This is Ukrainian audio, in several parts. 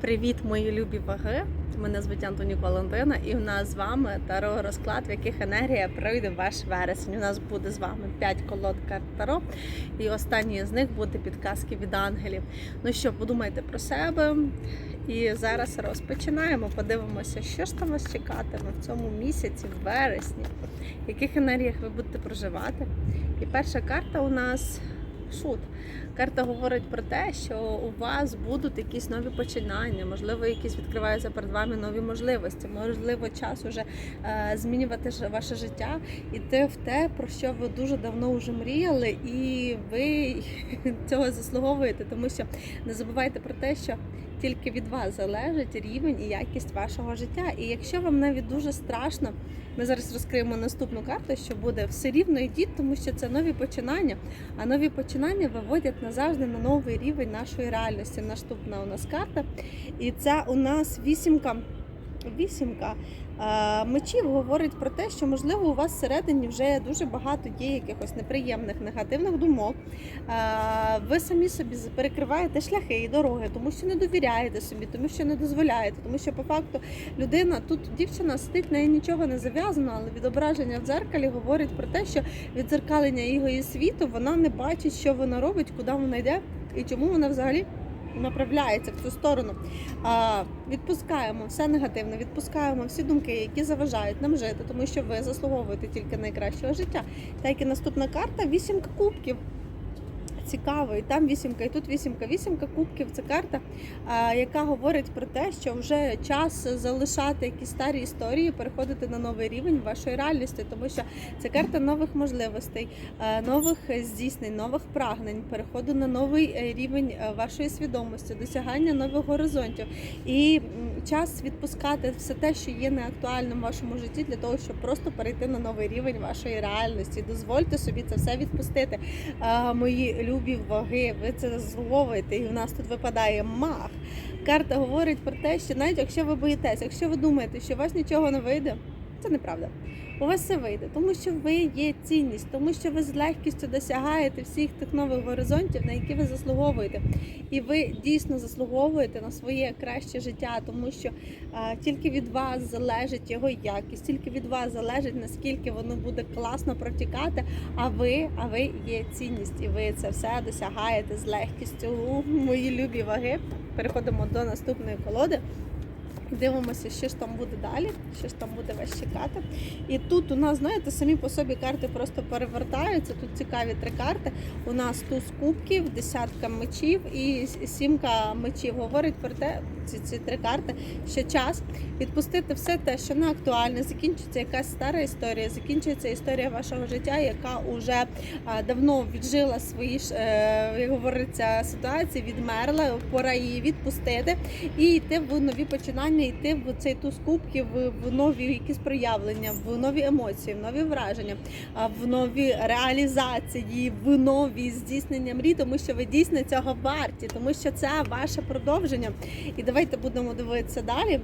Привіт, мої любі ваги! Мене звуть Антоніко Валентина, і в нас з вами таро розклад, в яких енергія пройде ваш вересень. У нас буде з вами 5 колод карт таро, і останні з них буде підказки від ангелів. Ну що, подумайте про себе. І зараз розпочинаємо. Подивимося, що ж там вас чекатиме в цьому місяці, в вересні, в яких енергіях ви будете проживати. І перша карта у нас шут. Карта говорить про те, що у вас будуть якісь нові починання, можливо, якісь відкриваються перед вами нові можливості. Можливо, час уже е, змінювати ваше життя, іти в те, про що ви дуже давно вже мріяли, і ви цього заслуговуєте, тому що не забувайте про те, що тільки від вас залежить рівень і якість вашого життя. І якщо вам навіть дуже страшно, ми зараз розкриємо наступну карту, що буде все рівно йдіть, тому що це нові починання. А нові починання виводять назавжди на новий рівень нашої реальності. Наступна у нас карта. І це у нас вісімка. Вісімка е, мечів говорить про те, що можливо у вас всередині вже дуже багато є якихось неприємних негативних думок. Е, Ви самі собі перекриваєте шляхи і дороги, тому що не довіряєте собі, тому що не дозволяєте, тому що по факту людина тут дівчина сидить, неї нічого не зав'язано, але відображення в дзеркалі говорить про те, що відзеркалення її світу вона не бачить, що вона робить, куди вона йде і чому вона взагалі направляється в цю сторону. А, відпускаємо все негативне, відпускаємо всі думки, які заважають нам жити, тому що ви заслуговуєте тільки найкращого життя. Так і наступна карта вісімка кубків. Цікаво, і там вісімка, і тут вісімка. Вісімка кубків це карта, яка говорить про те, що вже час залишати якісь старі історії, переходити на новий рівень вашої реальності, тому що це карта нових можливостей, нових здійснень, нових прагнень, переходу на новий е, рівень е, вашої свідомості, досягання нових горизонтів. І час відпускати все те, що є неактуальним в вашому житті, для того, щоб просто перейти на новий рівень вашої реальності. Дозвольте собі це все відпустити. А, мої любі ваги, ви це зловите, і в нас тут випадає мах. Карта говорить про те, що навіть якщо ви боїтесь, якщо ви думаєте, що у вас нічого не вийде, це неправда. У вас все вийде, тому що ви є цінність, тому що ви з легкістю досягаєте всіх тих нових горизонтів, на які ви заслуговуєте. І ви дійсно заслуговуєте на своє краще життя, тому що а, тільки від вас залежить його якість, тільки від вас залежить наскільки воно буде класно протікати. А ви, а ви є цінність, і ви це все досягаєте з легкістю. Мої любі ваги. Переходимо до наступної колоди. Дивимося, що ж там буде далі, що ж там буде вас чекати. І тут у нас, знаєте, самі по собі карти просто перевертаються. Тут цікаві три карти. У нас туз кубків, десятка мечів і сімка мечів. Говорить про те, ці, ці три карти, що час відпустити все те, що не актуальне, закінчиться якась стара історія, закінчується історія вашого життя, яка вже а, давно віджила свої е, як говориться, ситуації, відмерла. Пора її відпустити і йти в нові починання, йти в цей туз кубків, в, нові якісь проявлення, в нові емоції, в нові враження, в нові реалізації, в нові здійснення мрій, тому що ви дійсно цього варті, тому що це ваше продовження. І давайте будемо дивитися далі.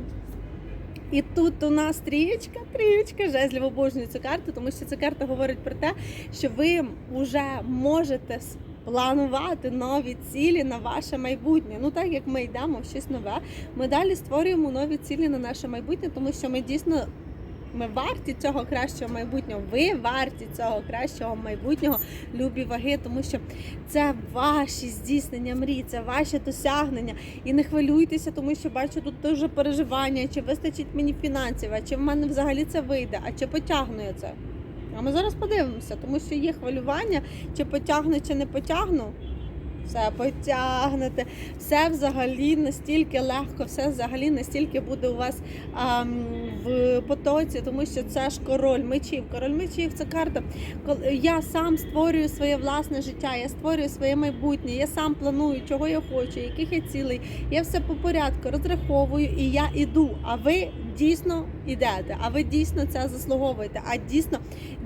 І тут у нас трієчка, трієчка жезлів обожнює цю карту, тому що ця карта говорить про те, що ви вже можете планувати нові цілі на ваше майбутнє. Ну так як ми йдемо в щось нове, ми далі створюємо нові цілі на наше майбутнє, тому що ми дійсно. Ми варті цього кращого майбутнього. Ви варті цього кращого майбутнього, любі ваги, тому що це ваші здійснення мрій, це ваші досягнення. І не хвилюйтеся, тому що бачу тут дуже переживання, чи вистачить мені фінансів, а чи в мене взагалі це вийде, а чи потягну я це. А ми зараз подивимося, тому що є хвилювання, чи потягну, чи не потягну. Все потягнете, все взагалі настільки легко, все взагалі настільки буде у вас ам, в потоці, тому що це ж король мечів. Король мечів це карта. Я сам створюю своє власне життя, я створюю своє майбутнє, я сам планую, чого я хочу, яких я цілей. Я все по порядку розраховую і я іду. А ви дійсно ідете, а ви дійсно це заслуговуєте, а дійсно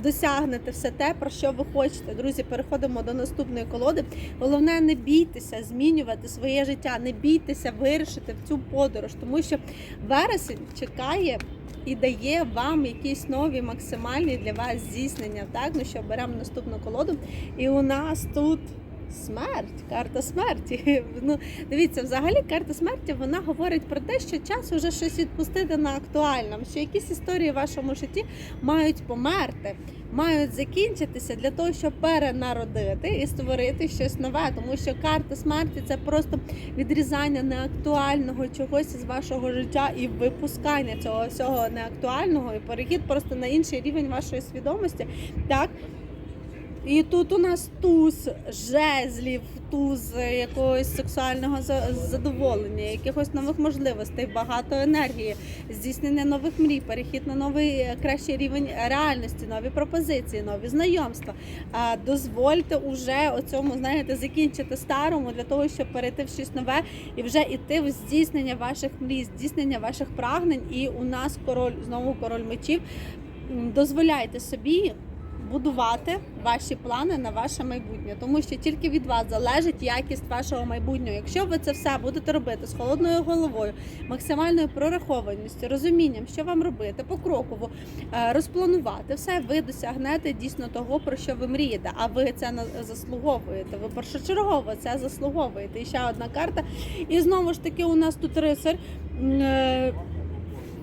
досягнете все те, про що ви хочете. Друзі, переходимо до наступної колоди. Головне, не бійтеся змінювати своє життя, не бійтеся вирішити в цю подорож, тому що вересень чекає. І дає вам якісь нові максимальні для вас здійснення. Так, ну що беремо наступну колоду. І у нас тут Смерть, карта смерті. Ну, дивіться, взагалі карта смерті вона говорить про те, що час уже щось відпустити на актуальному, що якісь історії в вашому житті мають померти, мають закінчитися для того, щоб перенародити і створити щось нове. Тому що карта смерті це просто відрізання неактуального чогось із вашого життя і випускання цього всього неактуального і перехід просто на інший рівень вашої свідомості. Так. І тут у нас туз жезлів, туз якогось сексуального задоволення, якихось нових можливостей, багато енергії, здійснення нових мрій, перехід на новий е, кращий рівень реальності, нові пропозиції, нові знайомства. Дозвольте уже оцьому, знаєте, закінчити старому для того, щоб перейти в щось нове і вже йти в здійснення ваших мрій, здійснення ваших прагнень. І у нас король знову король мечів. Дозволяйте собі будувати ваші плани на ваше майбутнє, тому що тільки від вас залежить якість вашого майбутнього. Якщо ви це все будете робити з холодною головою, максимальною прорахованістю, розумінням, що вам робити, покроково е, розпланувати, все ви досягнете дійсно того, про що ви мрієте. А ви це заслуговуєте. Ви першочергово це заслуговуєте. І ще одна карта. І знову ж таки, у нас тут рицар.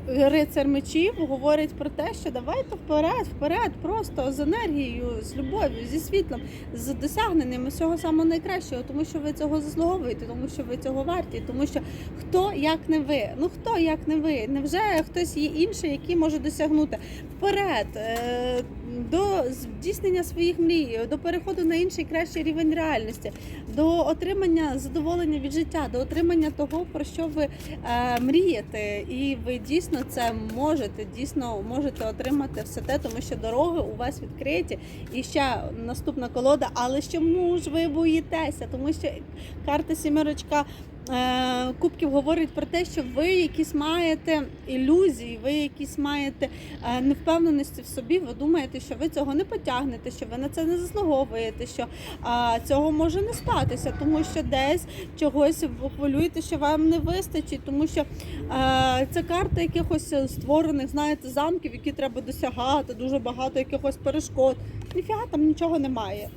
Рицар мечів говорить про те, що давайте вперед, вперед, просто з енергією, з любов'ю, зі світлом, з досягненням усього самого найкращого, тому що ви цього заслуговуєте, тому що ви цього варті, тому що хто як не ви? Ну хто як не ви? Невже хтось є інший, який може досягнути вперед е, до здійснення своїх мрій, до переходу на інший кращий рівень реальності, до отримання задоволення від життя, до отримання того, про що ви е, мрієте, і ви дійсно це можете, дійсно можете отримати все те, тому що дороги у вас відкриті. І ще наступна колода. Але чому ж ви боїтеся? Тому що карта сімерочка. Е, Кубків говорить про те, що ви якісь маєте ілюзії, ви якісь маєте е, невпевненості в собі. Ви думаєте, що ви цього не потягнете, що ви на це не заслуговуєте, що цього може не статися, тому що десь чогось ви хвилюєте, що вам не вистачить, тому що е, це карта якихось створених, знаєте, замків, які треба досягати, дуже багато якихось перешкод. Ніфіга там нічого немає.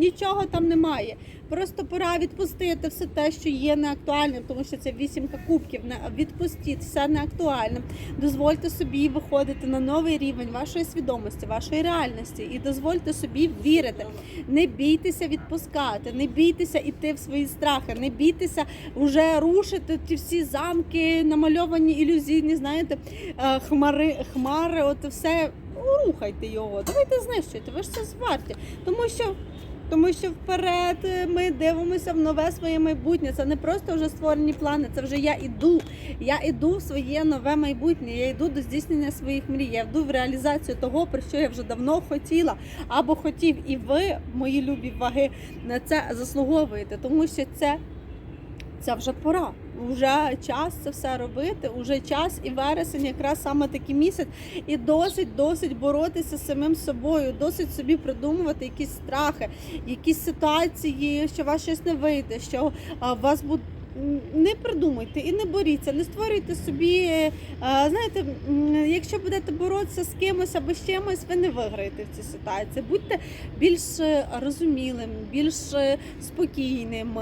Нічого там немає. Просто пора відпустити все те, що є неактуальним, тому що це вісімка кубків. Відпустіть все неактуальним. Дозвольте собі виходити на новий рівень вашої свідомості, вашої реальності, і дозвольте собі вірити. Не бійтеся відпускати, не бійтеся іти в свої страхи, не бійтеся вже рушити ті всі замки, намальовані ілюзійні, знаєте, е, хмари, хмари, от все. Рухайте його, давайте знищуйте, ви ж це зварті. Тому що тому що вперед е, ми дивимося в нове своє майбутнє. Це не просто вже створені плани, це вже я іду. Я іду в своє нове майбутнє. Я йду до здійснення своїх мрій. Я йду в реалізацію того, про що я вже давно хотіла або хотів. І ви, мої любі ваги, на це заслуговуєте, тому що це. Це вже пора. Вже час це все робити. вже час і вересень, якраз саме такий місяць, і досить, досить боротися з самим собою, досить собі придумувати якісь страхи, якісь ситуації, що у вас щось не вийде, що у вас буде. Не придумуйте і не боріться, не створюйте собі. е, Знаєте, якщо будете боротися з кимось або з чимось, ви не виграєте в цій ситуації. Будьте більш е, розумілим, більш е, спокійним,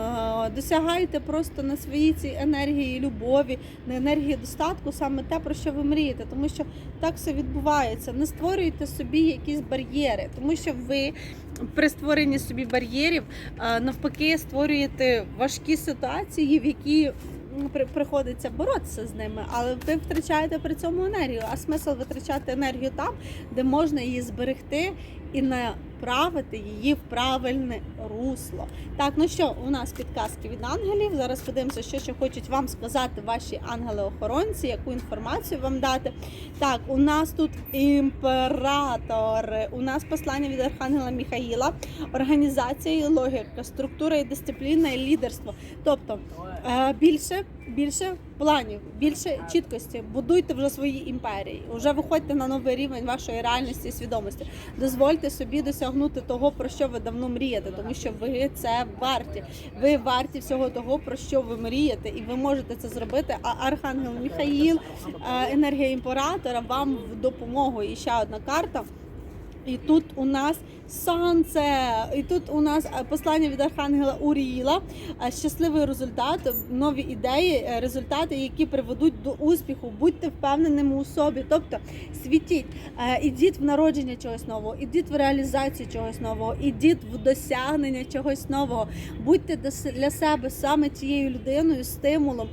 досягайте просто на своїй цій енергії любові, на енергії достатку, саме те, про що ви мрієте, тому що так все відбувається. Не створюйте собі якісь бар'єри, тому що ви при створенні собі бар'єрів навпаки створюєте важкі ситуації, в які приходиться боротися з ними, але ви втрачаєте при цьому енергію. А смисл витрачати енергію там, де можна її зберегти і направити її в правильне русло. Так, ну що, у нас підказки від ангелів. Зараз подивимося, що ще хочуть вам сказати ваші ангели-охоронці, яку інформацію вам дати. Так, у нас тут імператор, у нас послання від Архангела Міхаїла, організація і логіка, структура і дисципліна, і лідерство. Тобто е, більше, більше планів, більше чіткості. Будуйте вже свої імперії. Вже виходьте на новий рівень вашої реальності і свідомості. Дозвольте собі досягнути того, про що ви давно мрієте, тому ви це варті. Ви варті всього того, про що ви мрієте, і ви можете це зробити. А Архангел Міхаїл, е, енергія імператора, вам в допомогу. І ще одна карта. І тут у нас сонце, і тут у нас е, послання від Архангела Уріїла, е, щасливий результат, нові ідеї, е, результати, які приведуть до успіху. Будьте впевненими у собі. Тобто світіть, ідіть в народження чогось нового, ідіть в реалізацію чогось нового, ідіть в досягнення чогось нового. Будьте для себе саме тією людиною, стимулом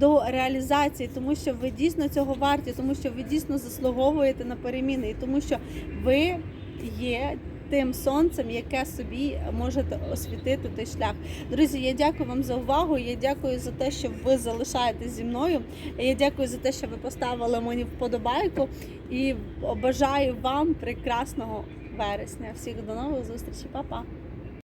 до реалізації, тому що ви дійсно цього варті, тому що ви дійсно заслуговуєте на переміни, і тому що ви є. Тим сонцем, яке собі можете освітити той шлях. Друзі, я дякую вам за увагу. Я дякую за те, що ви залишаєтесь зі мною. Я дякую за те, що ви поставили мені вподобайку. І бажаю вам прекрасного вересня. Всіх до нових зустрічей, Па-па!